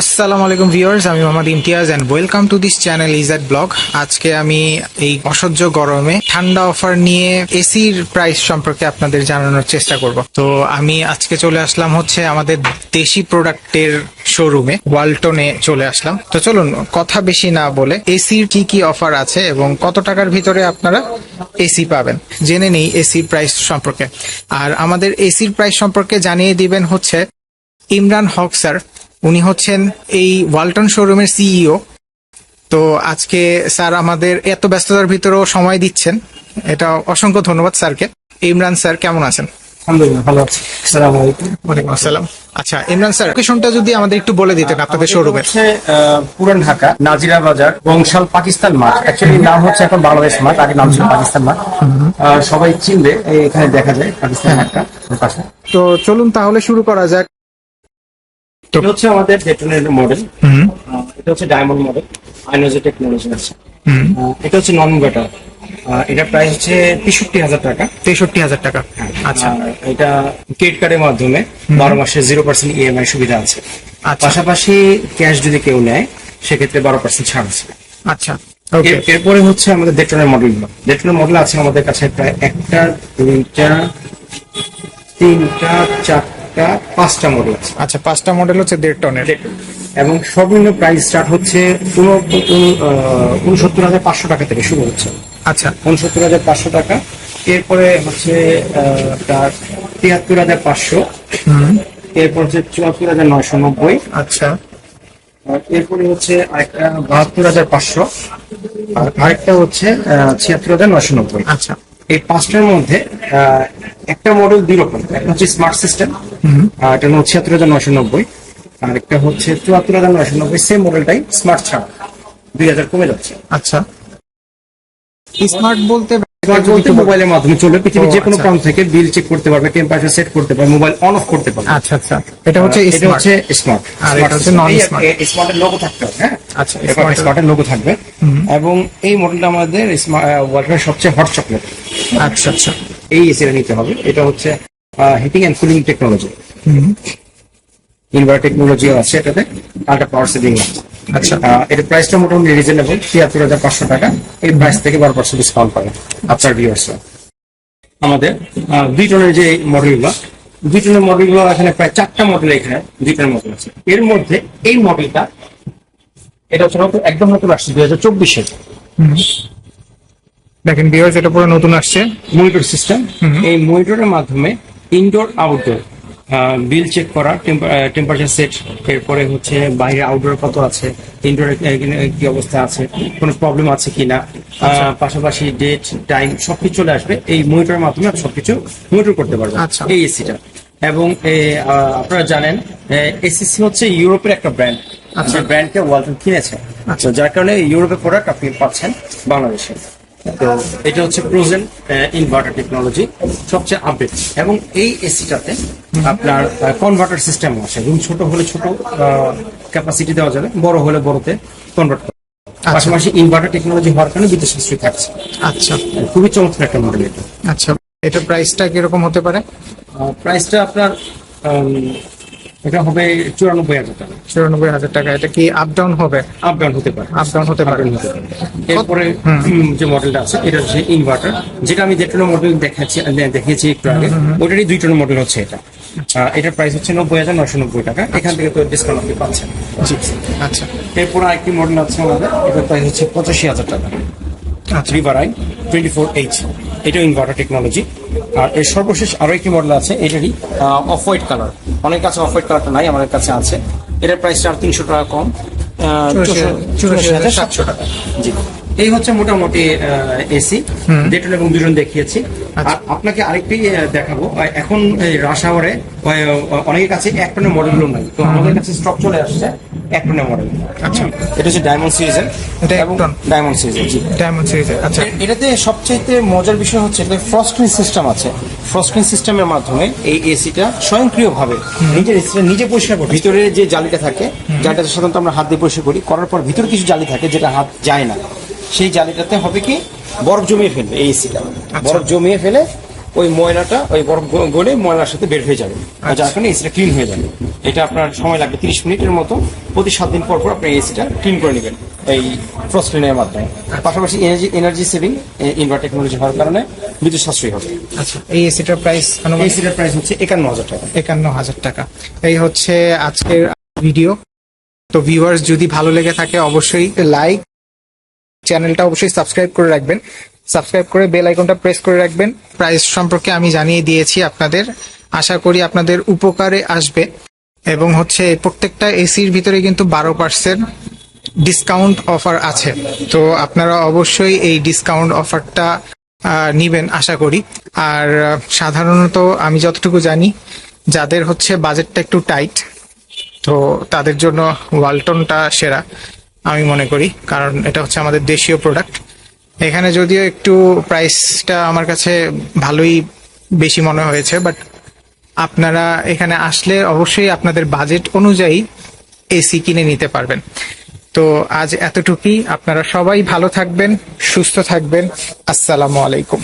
আসসালামু আলাইকুম ভিউয়ার্স, আমি Mohammad Imtiaz and welcome to this channel is Izad blog আজকে আমি এই অসহ্য গরমে ঠান্ডা অফার নিয়ে এসির প্রাইস সম্পর্কে আপনাদের জানানোর চেষ্টা করব। তো আমি আজকে চলে আসলাম হচ্ছে আমাদের দেশি প্রোডাক্টের শোরুমে ওয়ালটনে চলে আসলাম। তো চলুন, কথা বেশি না বলে এসির কি কি অফার আছে এবং কত টাকার ভিতরে আপনারা এসি পাবেন? জেনে নেই এসির প্রাইস সম্পর্কে। আর আমাদের এসির প্রাইস সম্পর্কে জানিয়ে দিবেন হচ্ছে ইমরান হক স্যার। উনি হচ্ছেন এই ওয়ালটন শোরুমের সিইও। তো আজকে স্যার আমাদের এত ব্যস্ততার ভিতরেও সময় দিচ্ছেন। এটা অসংখ্য ধন্যবাদ স্যারকে। ইমরান স্যার কেমন আছেন? আচ্ছা ইমরান স্যার লোকেশনটা যদি আমাদের একটু বলে দিতেন আপনাদের শোরুমের পুরান ঢাকা নাজিরা বাজার বংশাল পাকিস্তান মাঠ অ্যাকচুয়ালি নাম হচ্ছে এখন বাংলাদেশ মাঠ আগে নাম ছিল পাকিস্তান মাঠ সবাই চিনবে এখানে দেখা যায় পাকিস্তান মাঠটা তো চলুন তাহলে শুরু করা যাক। এটা হচ্ছে আমাদের ডেটনের মডেল এটা হচ্ছে ডায়মন্ড মডেল আইনোজে টেকনোলজি আছে। এটা হচ্ছে নন ইনভার্টার এটা প্রাইস হচ্ছে তেষট্টি হাজার টাকা। তেষট্টি হাজার টাকা। আচ্ছা। এটা ক্রেডিট কার্ডের মাধ্যমে বারো মাসে জিরো পার্সেন্ট ইএমআই সুবিধা আছে। আচ্ছা। পাশাপাশি ক্যাশ যদি কেউ নেয় সেক্ষেত্রে বারো পার্সেন্ট ছাড় আছে। আচ্ছা। এরপরে হচ্ছে আমাদের ডেটনের মডেল ডেটনের মডেল আছে আমাদের কাছে প্রায় একটা দুইটা তিনটা চারটা পাঁচটা মডেল আছে। আচ্ছা পাঁচটা মডেল হচ্ছে দেড় টনের। এবং সর্বনিম্ন প্রাইস স্টার্ট হচ্ছে উনসত্তর হাজার পাঁচশো টাকা থেকে শুরু হচ্ছে। আচ্ছা। উনসত্তর হাজার পাঁচশো টাকা। এরপরে হচ্ছে তার তিয়াত্তর হাজার পাঁচশো। হুম। এরপর হচ্ছে চুয়াত্তর হাজার নয়শো নব্বই। আচ্ছা। এরপরে হচ্ছে আরেকটা বাহাত্তর হাজার পাঁচশো। আর আরেকটা হচ্ছে ছিয়াত্তর হাজার নয়শো নব্বই। আচ্ছা। এই পাঁচটার মধ্যে আহ, একটা মডেল দুই রকম। একটা হচ্ছে স্মার্ট সিস্টেম এটা হচ্ছে ছিয়াত্তর হাজার নয়শো নব্বই। আর একটা হচ্ছে চুয়াত্তর হাজার নয়শো নব্বই সেম মডেলটাই স্মার্ট ছাড়া। দুই হাজার কমে যাচ্ছে। আচ্ছা। স্মার্ট বলতে স্মার্ট বলতে মোবাইলের মাধ্যমে চলবে। পৃথিবীর যে কোনো আচ্ছা। প্রান্ত থেকে বিল চেক করতে পারবে টেম্পারেচার সেট করতে পারবে মোবাইল অন অফ করতে পারবে। আচ্ছা আচ্ছা। এটা হচ্ছে এটা স্মার্ট হচ্ছে স্মার্ট আর এটা হচ্ছে non-smart। স্মার্টের লোগো থাকতে হবে হ্যাঁ? আচ্ছা, এরকম স্মার্টের লোগো থাকবে। এবং এই মডেলটা আমাদের ওয়ার্ল্ডের সবচেয়ে হট চকলেট আচ্ছা আচ্ছা। এই এসিটা নিতে হবে। এটা হচ্ছে heating and cooling technology hmm inverter টেকনোলজিও আছে এটাতে আলট্রা পাওয়ার সেভিং আছে। আচ্ছা। এটার প্রাইসটা মোটামুটি রিজনেবল তিয়াত্তর হাজার পাঁচশো টাকা। এই প্রাইস থেকে বারো পার্সেন্ট ডিসকাউন্ট পাবেন আপনার ভিউয়ার্স আমাদের দুই টনের যে মডেলগুলো দুই টনের মডেলগুলো এখানে প্রায় চারটা মডেল এখানে দুই টনের মডেল আছে। এর মধ্যে এই মডেলটা এটা হচ্ছে একদম নতুন আসছে দুই হাজার চব্বিশের। দেখেন ভিউয়ার্স এটা পুরো নতুন আসছে। মনিটর সিস্টেম এই মনিটরের মাধ্যমে ইনডোর আউটডোর বিল চেক করা টেম্পারেচার সেট এরপরে হচ্ছে বাইরে আউটডোর কত আছে ইনডোরে কি অবস্থা আছে কোনো প্রবলেম আছে কিনা আহ, পাশাপাশি ডেট টাইম সবকিছু চলে আসবে এই মনিটরের মাধ্যমে আপনি সবকিছু মনিটর করতে পারবেন আচ্ছা। এই এসিটা এবং আপনারা জানেন এসিসি হচ্ছে ইউরোপের একটা ব্র্যান্ড আচ্ছা। ব্র্যান্ডকে ওয়ালটন কিনেছে আচ্ছা। যার কারণে ইউরোপের প্রোডাক্ট আপনি পাচ্ছেন বাংলাদেশে তো এটা হচ্ছে প্রোজেন ইনভার্টার টেকনোলজি সবচেয়ে আপডেট এবং এই এসিটাতে আপনার কনভার্টার সিস্টেম আছে। রুম ছোট হলে ছোট ক্যাপাসিটি দেওয়া যাবে বড় হলে বড়তে কনভার্ট করা আচ্ছা। পাশাপাশি ইনভার্টার টেকনোলজি হওয়ার কারণে বিদ্যুৎ সাশ্রয় থাকছে আচ্ছা। খুবই চমৎকার একটা মডেল এটা। আচ্ছা এটা প্রাইসটা কীরকম হতে পারে? প্রাইসটা আপনার এটা হবে চুরানব্বই হাজার টাকা। চুরানব্বই হাজার টাকা এটা কি আপ ডাউন হবে? আপ ডাউন হতে পারে। আপ ডাউন হতে পারে। এরপরে যে মডেলটা আছে এটা হচ্ছে ইনভার্টার যেটা আমি দেড়টনের মডেল দেখাচ্ছি দে- দেখিয়েছি একটু আগে ওটারই দুই টনের মডেল হচ্ছে এটা। আহ, এটার প্রাইস হচ্ছে নব্বই হাজার নশো নব্বই টাকা। এখান থেকে তো ডিসকাউন্ট আপনি পাচ্ছেন। আচ্ছা। এরপর আরেকটি মডেল আছে আমাদের এটার প্রাইস হচ্ছে পঁচাশি হাজার টাকা। আচ্ছা। River I twenty four H এটা ইনভার্টার টেকনোলজি আর এর সর্বশেষ আরও একটি মডেল আছে এটারই অফ হোয়াইট কালার অনেক কাছে অফ হোয়াইট কালারটা নাই আমাদের কাছে আছে। এটার প্রাইসটা আর তিনশো টাকা কম চুরাশি হাজার সাতশো টাকা। জি। এই হচ্ছে মোটামুটি এসি। ডেটল এবং দুজন দেখিয়েছি। আর আপনাকে আরেকটি দেখাবো। এখন এই রাশ আওয়ারে অনেকের কাছে এক টনের মডেলগুলো নাই। তো আমাদের কাছে স্টক চলে আসছে এক টনের মডেল আচ্ছা। এটা হচ্ছে ডায়মন্ড সিরিজের এটা টন? ডায়মন্ড সিরিজের জি। ডায়মন্ড সিরিজের আচ্ছা। এটাতে সবচাইতে মজার বিষয় হচ্ছে এটা ফ্রস্টিং সিস্টেম আছে। ফ্রস্টিং সিস্টেমের মাধ্যমে এই এসিটা স্বয়ংক্রিয়ভাবে নিজের এসিটা নিজে পরিষ্কার করে ভিতরে যে জালিটা থাকে জালিটা সাধারণত আমরা হাত দিয়ে পরিষ্কার করি। করার পর ভিতরে কিছু জালি থাকে যেটা হাত যায় না। সেই জালিটাতে হবে কি? বরফ জমিয়ে ফেলবে এই এসিটা বরফ জমিয়ে ফেলে ওই ময়লাটা ওই বরফ গলে ময়লার সাথে বের হয়ে যাবে। আর যার কারণে এসিটা ক্লিন হয়ে যাবে। এটা আপনার সময় লাগবে তিরিশ মিনিটের মতো। প্রতি সাত দিন পর পর আপনি এসিটা ক্লিন করে নেবেন এই ফ্রস্ট ক্লিনের মাধ্যমে পাশাপাশি energy energy saving inverter technology হওয়ার কারণে বিদ্যুৎ সাশ্রয়ী হবে। আচ্ছা এই এসিটার প্রাইস এসিটার প্রাইস হচ্ছে একান্ন হাজার টাকা। একান্ন হাজার টাকা। এই হচ্ছে আজকের ভিডিও তো ভিউয়ার্স যদি ভালো লেগে থাকে অবশ্যই লাইক চ্যানেলটা অবশ্যই সাবস্ক্রাইব করে রাখবেন। সাবস্ক্রাইব করে বেল আইকনটা প্রেস করে রাখবেন। প্রাইস সম্পর্কে আমি জানিয়ে দিয়েছি আপনাদের। আশা করি আপনাদের উপকারে আসবে। এবং হচ্ছে প্রত্যেকটা এসির ভিতরে কিন্তু বারো পার্সেন্ট ডিসকাউন্ট অফার আছে। তো আপনারা অবশ্যই এই ডিসকাউন্ট অফারটা নিবেন আশা করি। আর সাধারণত আমি যতটুকু জানি, যাদের হচ্ছে বাজেটটা একটু টাইট, তো তাদের জন্য ওয়ালটনটা সেরা। আমি মনে করি, কারণ এটা হচ্ছে আমাদের দেশীয় প্রোডাক্ট এখানে যদিও একটু প্রাইসটা আমার কাছে ভালোই বেশি মনে হয়েছে বাট আপনারা এখানে আসলে অবশ্যই আপনাদের বাজেট অনুযায়ী এসি কিনে নিতে পারবেন। তো আজ এতটুকুই, আপনারা সবাই ভালো থাকবেন, সুস্থ থাকবেন। আসসালামু আলাইকুম।